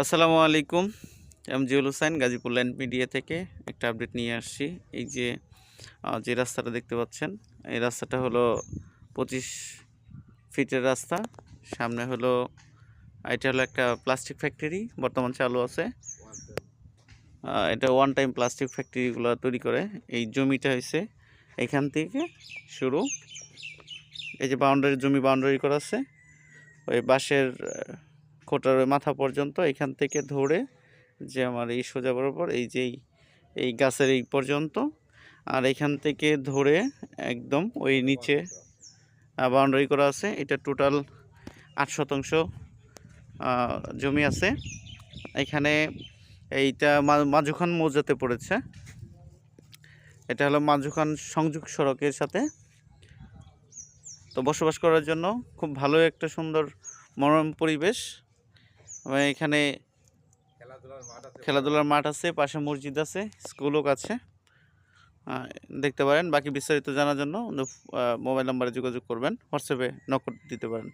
আসসালামু আলাইকুম। আমি জিউল হুসাইন গাজীপুর ল্যান্ড মিডিয়া থেকে একটা আপডেট নিয়ে আসছি। এই যে যে রাস্তাটা দেখতে পাচ্ছেন, এই রাস্তাটা হলো পঁচিশ ফিটের রাস্তা। সামনে হলো এটা হলো একটা প্লাস্টিক ফ্যাক্টরি বর্তমান চালু আছে। এটা ওয়ান টাইম প্লাস্টিক ফ্যাক্টরিগুলো তৈরি করে। এই জমিটা হয়েছে এখান থেকে শুরু। এই যে বাউন্ডারি জমি বাউন্ডারি করা আছে। ওই বাঁশের খোটার মাথা পর্যন্ত এখান থেকে ধরে যে আমার এই সোজা বরাবর, এই যে এই- গাছের এই পর্যন্ত, আর এখান থেকে ধরে একদম ওই নিচে বাউন্ডারি করা আছে। এটা টোটাল আট শতাংশ জমি আছে। এখানে এইটা মাঝুখান মৌজাতে পড়েছে। এটা হলো মাঝুখান সংযোগ সড়কের সাথে। তো বসবাস করার জন্য খুব ভালো একটা সুন্দর মনোরম পরিবেশ। এখানে খেলাধুলার মাঠ আছে। পাশে মসজিদ আছে স্কুলও আছে। দেখতে পারেন। বাকি বিস্তারিত জানার জন্য মোবাইল নাম্বারে যোগাযোগ করবেন হোয়াটসঅ্যাপে নক দিতে পারেন।